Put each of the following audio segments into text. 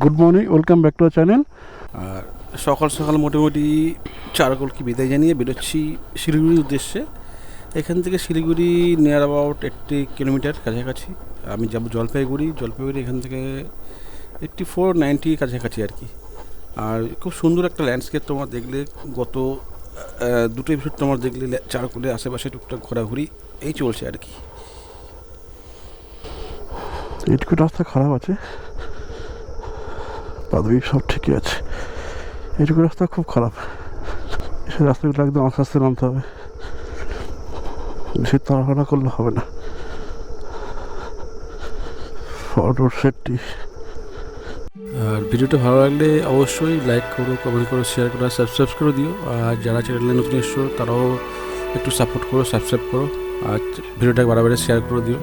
Good morning welcome back to channel. আর সকাল সকাল মোটামুটি চারকোলকে বিদায় জানিয়ে বেরোচ্ছি শিলিগুড়ির উদ্দেশ্যে। এখান থেকে Siliguri near about eighty kilometre কাছাকাছি। আমি যাব জলপাইগুড়ি জলপাইগুড়ি এখান থেকে এইট্টি ফোর নাইনটি কাছাকাছি আর কি। আর খুব সুন্দর একটা ল্যান্ডস্কেপ তোমার দেখলে গত দুটো এপিসোড তোমার দেখলে চারকোলে আশেপাশে টুকটাক ঘোরাঘুরি এই চলছে আর কি। এইটুকু রাস্তা খারাপ আছে। বাদবি সব ঠিকই আছে। এইটুকু রাস্তা খুব খারাপ। সে রাস্তাগুলো একদম আস্তে আস্তে নামতে হবে। বেশি তাড়াহুড়া করলে হবে না। রোড সেফটি আর ভিডিওটা ভালো লাগলে অবশ্যই লাইক করো কমেন্ট করো শেয়ার করো সাবস্ক্রাইব করে দিও। আর যারা চ্যানেলে নতুন এসছো, তারাও একটু সাপোর্ট করো সাবস্ক্রাইব করো। আর ভিডিওটা বারবার শেয়ার করে দিও।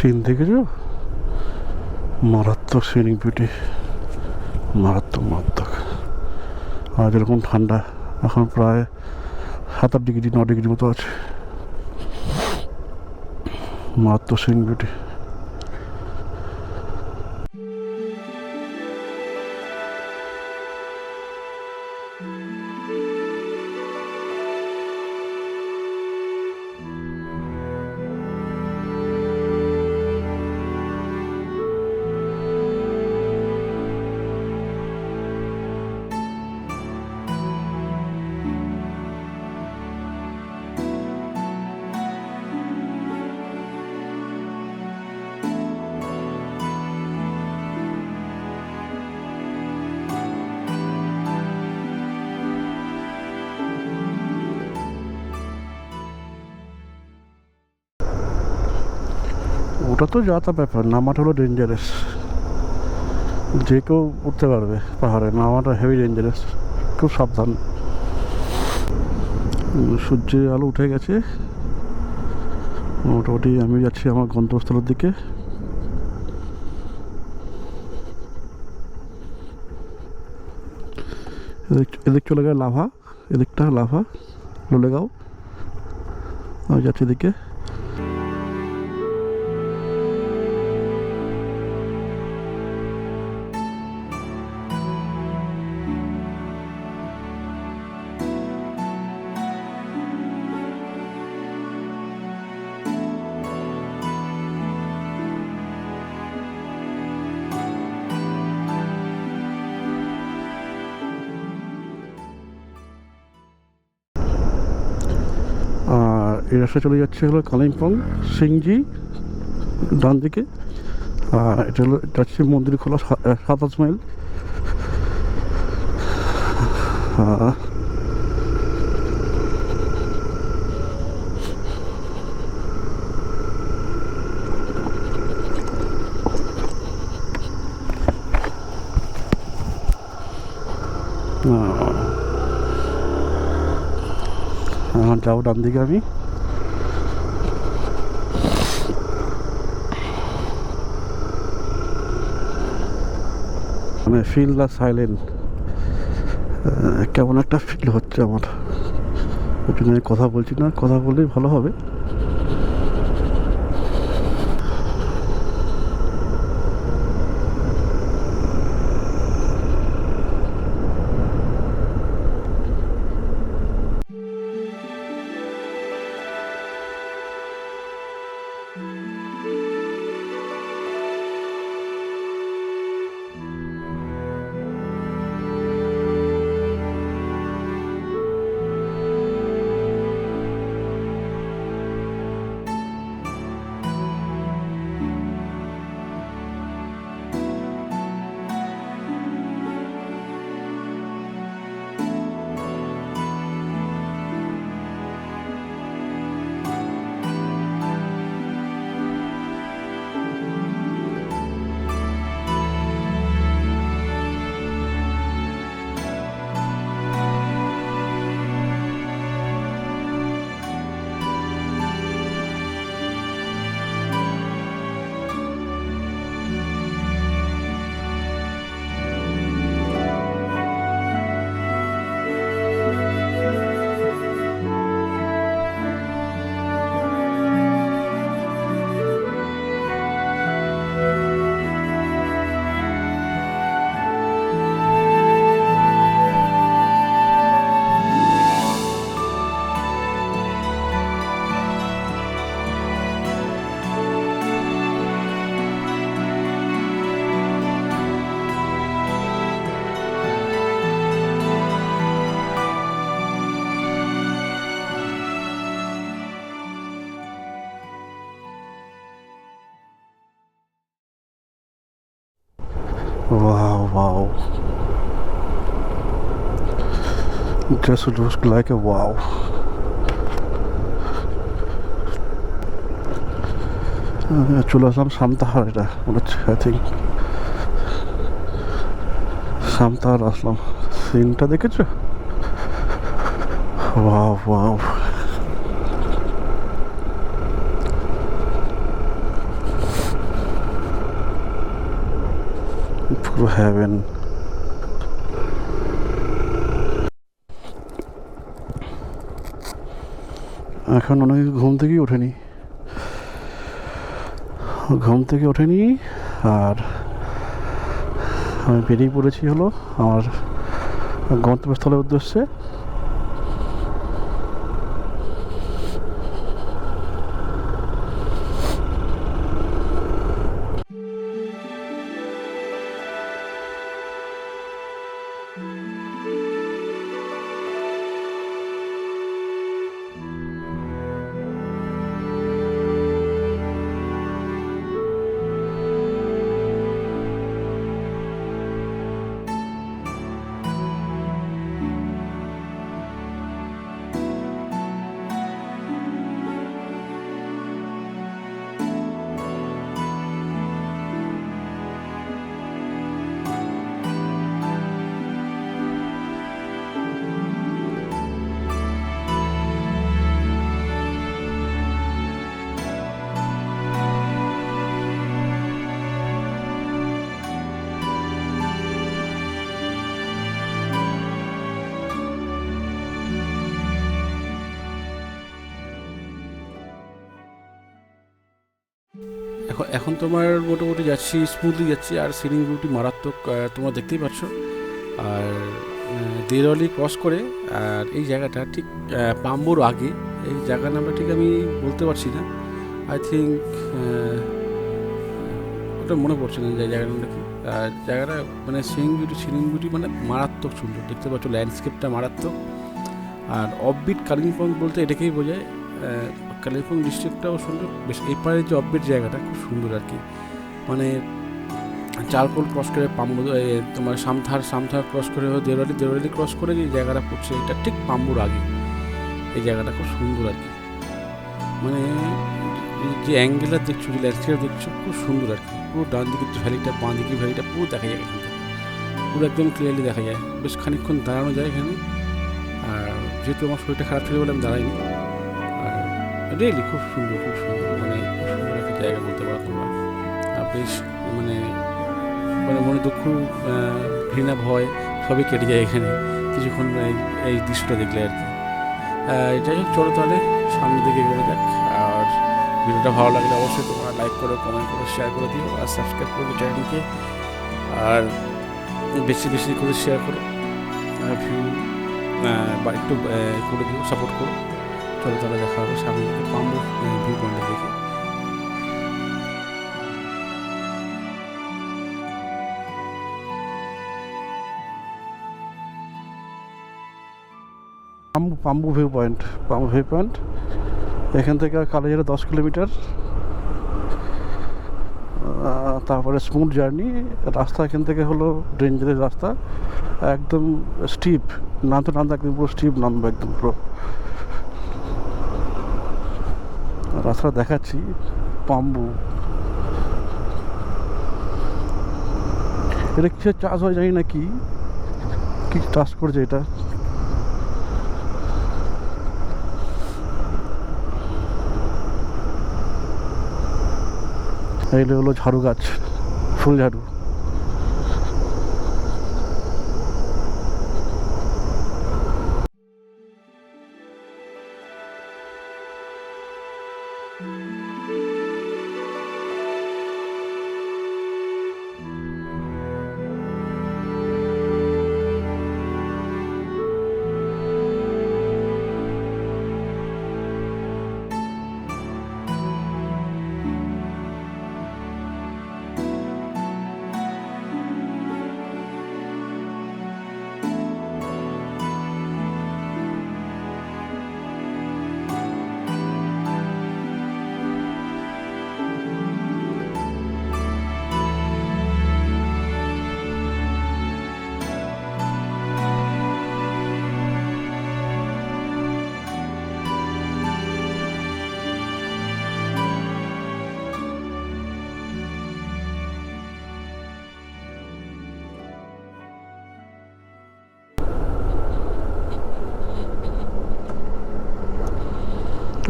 সিন দেখেছ? মারাত্মক সিনিং বিউটি। মারাত্মক মারাত্মক। আর যেরকম ঠান্ডা এখন প্রায় সাত আট ডিগ্রি, ন ডিগ্রি মতো আছে। মারাত্মক সিনিং বিউটি। ওটা তো যা ব্যাপার, নামাটা হলো ডেঞ্জারাস যে কেউ উঠতে পারবে পাহাড়ে, নামাটা হেভি ডেঞ্জারাস খুব সাবধান। সূর্যের আলো উঠে গেছে। মোটামুটি আমি যাচ্ছি আমার গন্তব্যস্থলের দিকে। এদিক এদিক চলে গেলে লাভা, এদিকটা লাভা, লোলেগাঁও। আমি যাচ্ছি এদিকে। এই রাস্তা চলে যাচ্ছে হলো কালিম্পং, সিংজি ডান দিকে আর এটা হলো, এটা হচ্ছে মন্দির খোলা সাতাশ মাইল। যাব ডান দিকে আমি। মানে ফিল দ্য সাইলেন্ট কেমন একটা ফিল হচ্ছে আমার। ওই জন্য কথা বলছি না, কথা বললেই ভালো হবে। Wow. wow. Just looks like a wow. আহ, চলে আসলাম সামতাহার এটা মনে হচ্ছে আই থিঙ্ক সামতাহার আসলাম সিনটা দেখেছ ওয়াও ওয়াও পুরো হ্যাভেন এখন অনেক ঘুম থেকেই ওঠেনি। ঘুম থেকে ওঠেনি আর আমি বেরিয়ে পড়েছি হলো আমার গন্তব্যস্থলের উদ্দেশ্যে। এখন এখন তোমার মোটামুটি যাচ্ছি স্মুথলি যাচ্ছি, আর সিলিং বিউটি মারাত্মক তোমরা দেখতেই পাচ্ছ। আর দেরলি ক্রস করে, আর এই জায়গাটা ঠিক পাম্বুর আগে। এই জায়গার নামটা ঠিক আমি বলতে পারছি না। আই থিঙ্ক ওটা মনে পড়ছে না যে জায়গার নামটা কি। আর জায়গাটা মানে সিলিং বিউটি সিলিং বিউটি মানে মারাত্মক সুন্দর। দেখতে পাচ্ছ ল্যান্ডস্কেপটা মারাত্মক। আর অফবিট কালিম্পং বলতে এটাকেই বোঝায় কালিম্পং ডিস্ট্রিক্টটাও সুন্দর। বেশ এপারের যে অফবিট জায়গাটা খুব সুন্দর আর কি। মানে চারকোল ক্রস করে পাম্বু তোমার সামথার সামথার ক্রস করে দেওয়ালি দেওয়ালি ক্রস করে যে জায়গাটা পড়ছে, এটা ঠিক পাম্বুর আগে। এই জায়গাটা খুব সুন্দর আর কি। মানে যে অ্যাঙ্গেলার দেখছ যে ল্যান্ডস্কেপ দেখছ খুব সুন্দর আর কি। পুরো ডান দিকের যে ভ্যালিটা বাঁ দিকের ভ্যালিটা পুরো দেখা যায় এখান থেকে পুরো একদম ক্লিয়ারলি দেখা যায়। বেশ খানিকক্ষণ দাঁড়ানো যায় এখানে। আর যেহেতু আমার শরীরটা খারাপ ছিল বলে আমি দাঁড়াইনি। রিয়েলি খুব সুন্দর খুব সুন্দর। মানে সুন্দর একটা জায়গা বলতে পারো তোমরা। বেশ মানে মানে মনে দুঃখ ঘৃণা, ভয় সবই কেটে যায় এখানে। কিছুক্ষণ এই- এই দৃশ্যটা দেখলে আর কি। যাই হোক, চলো তাহলে সামনের দিকে এগোনো যাক। আর ভিডিওটা ভালো লাগলে অবশ্যই তোমরা লাইক করো কমেন্ট করো শেয়ার করে দিও, আর সাবস্ক্রাইব করবে চ্যানেলকে আর বেশি বেশি করে শেয়ার করো। ভিউ একটু করে দিও সাপোর্ট করো। চলো তাহলে দেখা হবে সামনে। পাম্বু view পাম্বু পাম্বু view point, পাম্বু view point. এখান থেকে কালেজের দশ কিলোমিটার। তারপরে স্মুথ জার্নি। রাস্তা এখান থেকে হলো ডেঞ্জারের রাস্তা। একদম স্টিপ নামতে নামতে একদম পুরো স্টিপ নামবে একদম পুরো। রাস্তা দেখাচ্ছি, পাম্বু। এটা কিসের চাষ হয় জানি না কি কি চাষ করছে এটা? এইগুলো হলো ঝাড়ু গাছ, ফুল ঝাড়ু।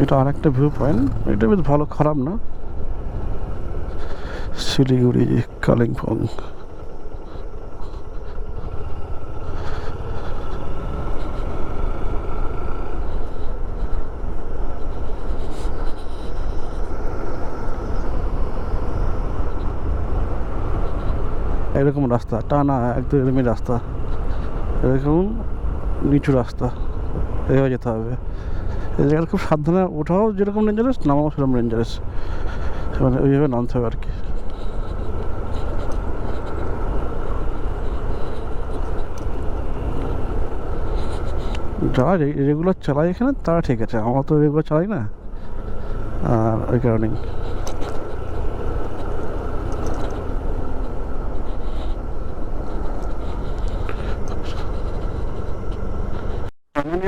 এটা আর একটা ভিউ পয়েন্ট এটা বেশ ভালো, খারাপ না? শিলিগুড়ি, কালিম্পং। এরকম রাস্তা, টানা একদম এরকমই রাস্তা। এরকম নিচু রাস্তা। এভাবে যেতে হবে। এই জায়গাটা খুব সাবধানে ওঠাও যেরকম ডেঞ্জারাস নামাও সেরকম ডেঞ্জারাস মানে ওইভাবে নামতে হবে আর কি যারা রেগুলার চালায় এখানে তারা ঠিক আছে। আমরা তো রেগুলার চালাই না। আর ওই কারণেই।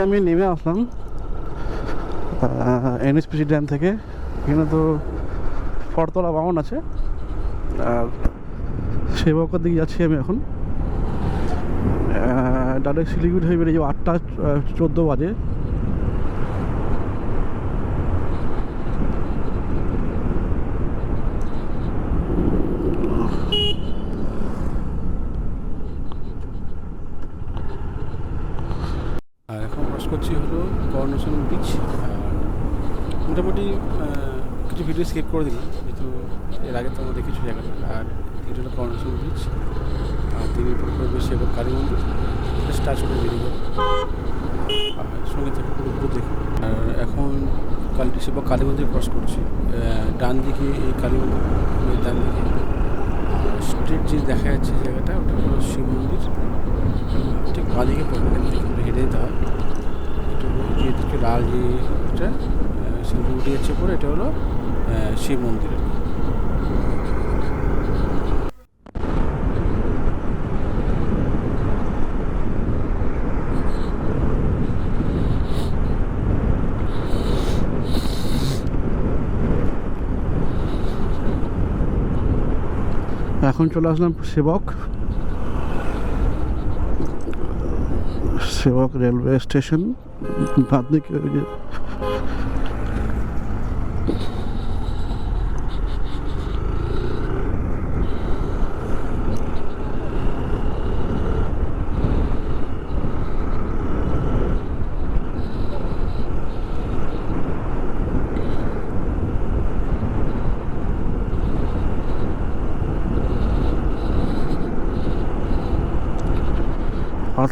আমি নেমে আসলাম। এনএসপিসি ড্যাম থেকে এখানে তো ফরতলা বামন আছে। আর সেবকের দিকে যাচ্ছি আমি এখন। ডাইরেক্ট শিলিগুড়ি হয়ে বেরিয়ে যাব আটটা চোদ্দ বাজে। আর এখন ক্রস করছি হলো করোনেশন বিচ মোটামুটি কিছু ভিডিও স্কিপ করে দিলাম, যেহেতু এর আগে তো আমরা দেখেছি জায়গাটা আর হলো করোনেশন বিচ আর তিনি বেশি এবং কালী মন্দির। স্টার্ট করে আর সঙ্গে থেকে পুরো পুরো দেখি আর এখন কালী শিবক কালী মন্দির ক্রস করছি। ডান দিকে এই কালী মন্দির ডান দিকে স্ট্রিট যে দেখা যাচ্ছে জায়গাটা, ওটা হলো শিব মন্দির। ঠিক বাঁদিকে পড়বে হেঁটে যেতে হয়। একটু লাল যে সেগুলো উঠে পরে, এটা হলো শিব মন্দির। এখন চলে আসলাম সেবক। সেবক রেলওয়ে স্টেশন বাদ দিকে ওই যে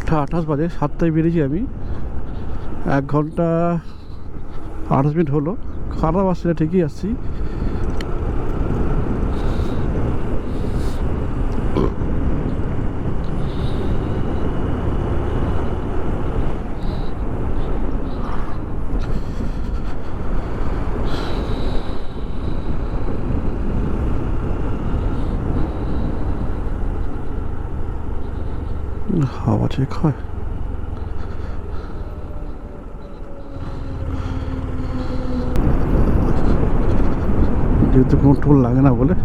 আটটা আঠাশ বাজে, সাতটায় বেরিয়েছি আমি। এক ঘণ্টা আঠাশ মিনিট হলো। খারাপ আসছে ঠিকই আসছি। চেক হয় যেহেতু কোনো টোল লাগে না বলে।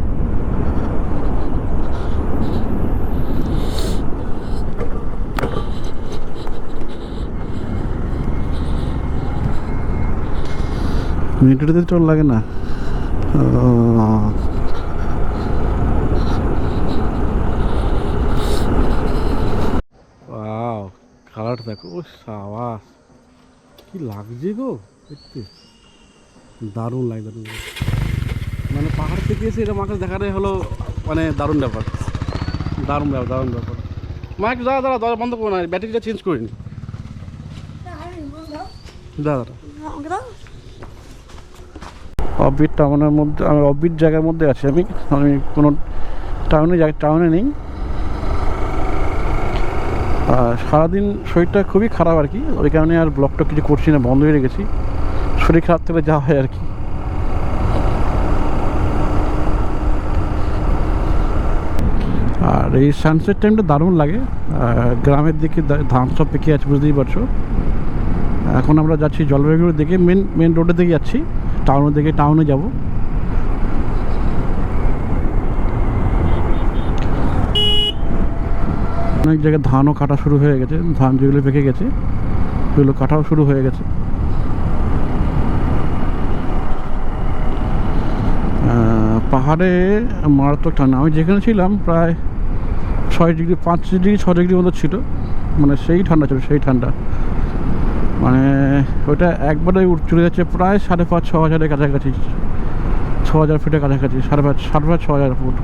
মিনিটে টোল লাগে না আহ, ওয়াও কালার দেখো ও সাবাস। কি লাগছে গো, দেখতে। দারুণ লাগে দারুণ মানে পাহাড় থেকে এসে এটা মাকে দেখাটাই হলো মানে দারুণ ব্যাপার। দারুণ ব্যাপার দারুণ ব্যাপার। মা একটু দাদা দাদা দরজা বন্ধ করো না ব্যাটারিটা চেঞ্জ করে নি। দাদা অফবিট টাউনের মধ্যে, আমি অফবিট জায়গার মধ্যে আছি আমি আমি কোনো টাউনে টাউনে নেই। সারাদিন শরীরটা খুবই খারাপ আর কি। ওই কারণে আর ব্লগটা কিছু করছি না, বন্ধ হয়ে রেখেছি শরীর খারাপ থাকলে যা হয় আর কি। আর এই সানসেট টাইমটা দারুণ লাগে। গ্রামের দিকে ধান সব পেকে আছে, বুঝতেই পারছ। এখন আমরা যাচ্ছি জলপাইগুড়ির দিকে মেন মেন রোডের দিকে যাচ্ছি। টাউনের দিকে টাউনে যাব। অনেক জায়গায় ধানও কাটা শুরু হয়ে গেছে, ধান যেগুলো পেকে গেছে, সেগুলো কাটাও শুরু হয়ে গেছে। পাহাড়ে মারাত্মক ঠান্ডা। আমি যেখানে ছিলাম প্রায় ছয় ডিগ্রি, পাঁচ ডিগ্রি ছয় ডিগ্রি মতো ছিল। মানে সেই ঠান্ডা ছিল, সেই ঠান্ডা। মানে ওটা একবারে চলে যাচ্ছে প্রায় সাড়ে পাঁচ, ছ হাজারের কাছাকাছি। ছ হাজার ফিটের কাছাকাছি, সাড়ে পাঁচ সাড়ে পাঁচ, ছ হাজার ফুট।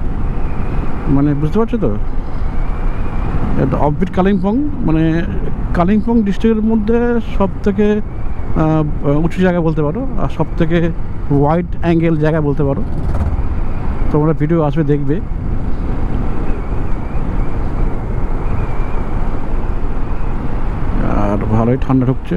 মানে বুঝতে পারছ তো? অফবিট কালিম্পং মানে কালিম্পং ডিস্ট্রিক্টের মধ্যে সব থেকে উঁচু জায়গা বলতে পারো, আর সব থেকে ওয়াইড অ্যাঙ্গেল জায়গা বলতে পারো। তোমরা ভিডিও আসবে, দেখবে। আর ভালোই ঠান্ডা ঢুকছে।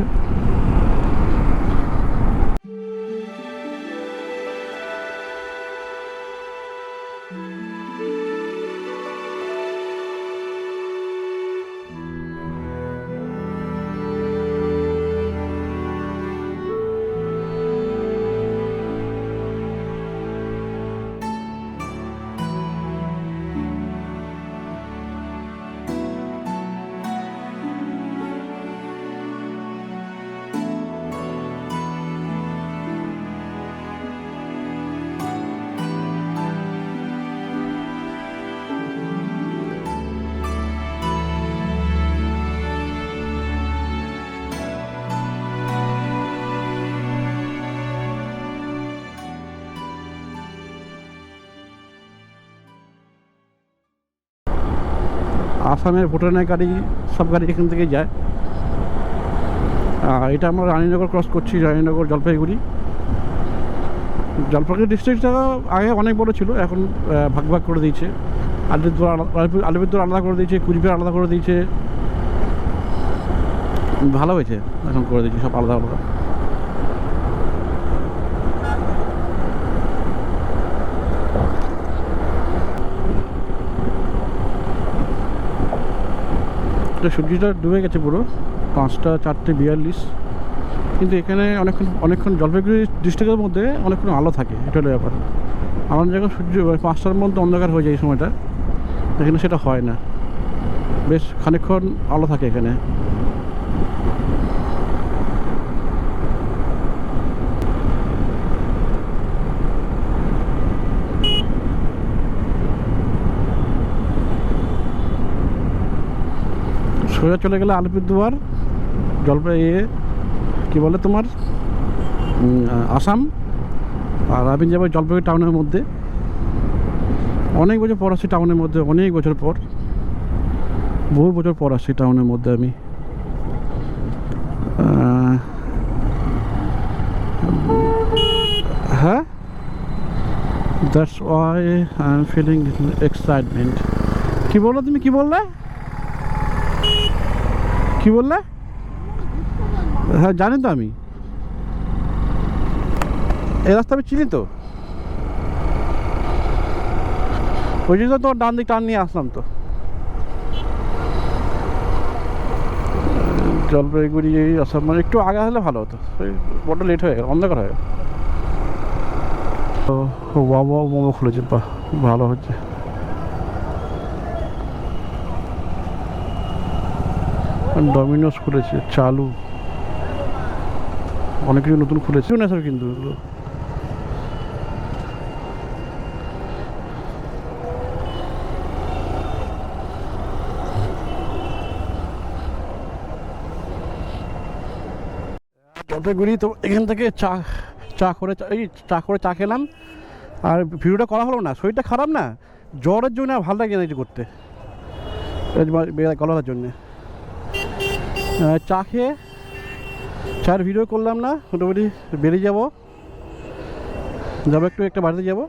আসামের ভুটানের গাড়ি, সব গাড়ি এখান থেকে যায়। আর এটা আমরা রানীনগর ক্রস করছি, রানীনগর জলপাইগুড়ি। জলপাইগুড়ি ডিস্ট্রিক্টটা আগে অনেক বড় ছিল, এখন ভাগ ভাগ করে দিয়েছে। আলিপুর- আলিপুরদুয়ার আলাদা করে দিয়েছে, কুচবিহার আলাদা করে দিয়েছে। ভালো হয়েছে, এখন করে দিয়েছে, সব আলাদা আলাদা। তো সবজিটা ডুবে গেছে পুরো। পাঁচটা, চারটে, বিয়াল্লিশ। কিন্তু এখানে অনেকক্ষণ অনেকক্ষণ জলপাইগুড়ি ডিস্ট্রিক্টের মধ্যে অনেকক্ষণ আলো থাকে, এটা হলো ব্যাপার। আমার যখন সূর্য মানে পাঁচটার মধ্যে অন্ধকার হয়ে যায় এই সময়টা, এখানে সেটা হয় না। বেশ খানিক্ষণ আলো থাকে এখানে। সোজা চলে গেলে আলিপুরদুয়ার জলপাই ইয়ে কী বলে তোমার? আসাম, আর আমি যাব জলপাইগুড়ি টাউনের মধ্যে। অনেক বছর পর আসছি টাউনের মধ্যে, অনেক বছর পর। বহু বছর পর আসছি টাউনের মধ্যে আমি। হ্যাঁ? That's why I am feeling excitement কী বলল তুমি? কী বললে? কি বললে? হ্যাঁ জানি তো আমি। এই রাস্তা আমি চিনি তো। ওই জন্য তোমার ডান দিক টান নিয়ে আসলাম তো। জলপাইগুড়ি আসাম মানে একটু আগে হলে ভালো হতো। বড্ড লেট হয়ে গেল, অন্ধকার হয়ে গেল। তো বাবা মোমো খুলেছে বা ভালো হচ্ছে। ডমিনোস খুলেছে, চালু। অনেক কিছু নতুন খুলেছে। না স্যার কিন্তু এগুলো। জলপাইগুড়ি তো এখান থেকে চা চা করে এই চা করে চা খেলাম। আর ভিডিওটা করা হলো না, শরীরটা খারাপ না? জ্বরের জন্য ভালো লাগে না কিছু করতে। গলার জন্যে। চা খেয়ে চার ভিডিও করলাম না, মোটামুটি বেরিয়ে যাব। যাব একটু, একটা বাড়িতে যাব।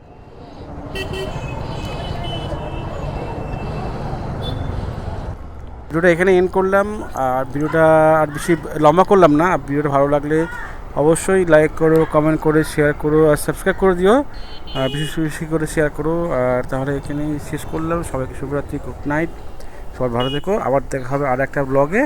ভিডিওটা এখানে এন্ড করলাম, আর ভিডিওটা আর বেশি লম্বা করলাম না ভিডিওটা ভালো লাগলে অবশ্যই লাইক করো কমেন্ট করে শেয়ার করো, আর সাবস্ক্রাইব করে দিও, আর বেশি বেশি করে শেয়ার করো, আর তাহলে এখানেই শেষ করলাম। সবাইকে শুভরাত্রি গুড নাইট সবাই ভালো থেকো। আবার দেখা হবে আর একটা ব্লগে